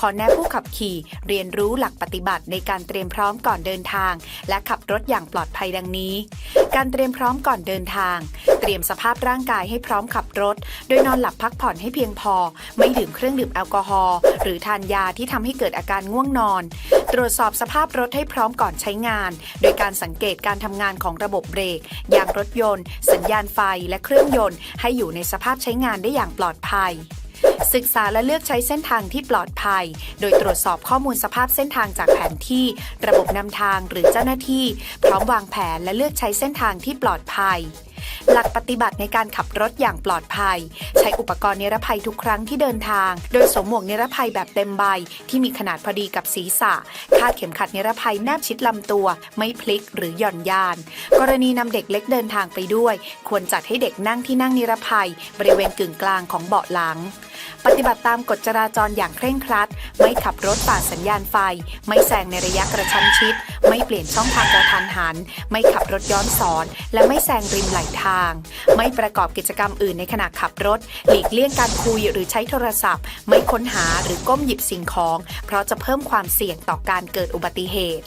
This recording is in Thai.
ขอแนะผู้ขับขี่ เรียนรู้หลักปฏิบัติในการเตรียมพร้อมก่อนเดินทาง และขับรถอย่างปลอดภัยดังนี้ การเตรียมพร้อมก่อนเดินทาง เตรียมสภาพร่างกายให้พร้อมขับรถ โดยนอนหลับพักผ่อนให้เพียงพอ ไม่ดื่มเครื่องดื่มแอลกอฮอล์หรือทานยาที่ทำให้เกิดอาการง่วงนอน ตรวจสอบสภาพรถให้พร้อมก่อนใช้งาน โดยการสังเกตการทำงานของระบบเบรกยางรถยนต์ สัญญาณไฟและเครื่องยนต์ ให้อยู่ในสภาพใช้งานได้อย่างปลอดภัย ศึกษาและเลือกใช้เส้นทางที่ปลอดภัย โดยตรวจสอบข้อมูลสภาพเส้นทางจากแผนที่ ระบบนำทางหรือเจ้าหน้าที่ พร้อมวางแผนและเลือกใช้เส้นทางที่ปลอดภัยหลักปฏิบัติในการขับรถอย่างปลอดภัย ใช้อุปกรณ์นิรภัยทุกครั้งที่เดินทาง โดยสวมหมวกนิรภัยแบบเต็มใบ ที่มีขนาดพอดีกับศีรษะ คาดเข็มขัดนิรภัยแนบชิดลำตัว ไม่พลิกหรือหย่อนยาน กรณีนำเด็กเล็กเดินทางไปด้วย ควรจัดให้เด็กนั่งที่นั่งนิรภัย บริเวณกึ่งกลางของเบาะหลัง ปฏิบัติตามกฎจราจรอย่างเคร่งครัด ไม่ขับรถฝ่าสัญญาณไฟ ไม่แซงในระยะกระชั้นชิด ไม่เปลี่ยนช่องทางกระทันหัน ไม่ขับรถย้อนสอน และไม่แซงริมไหลทาง ไม่ประกอบกิจกรรมอื่นในขณะขับรถ หลีกเลี่ยงการคุยหรือใช้โทรศัพท์ ไม่ค้นหาหรือก้มหยิบสิ่งของ เพราะจะเพิ่มความเสี่ยงต่อการเกิดอุบัติเหตุ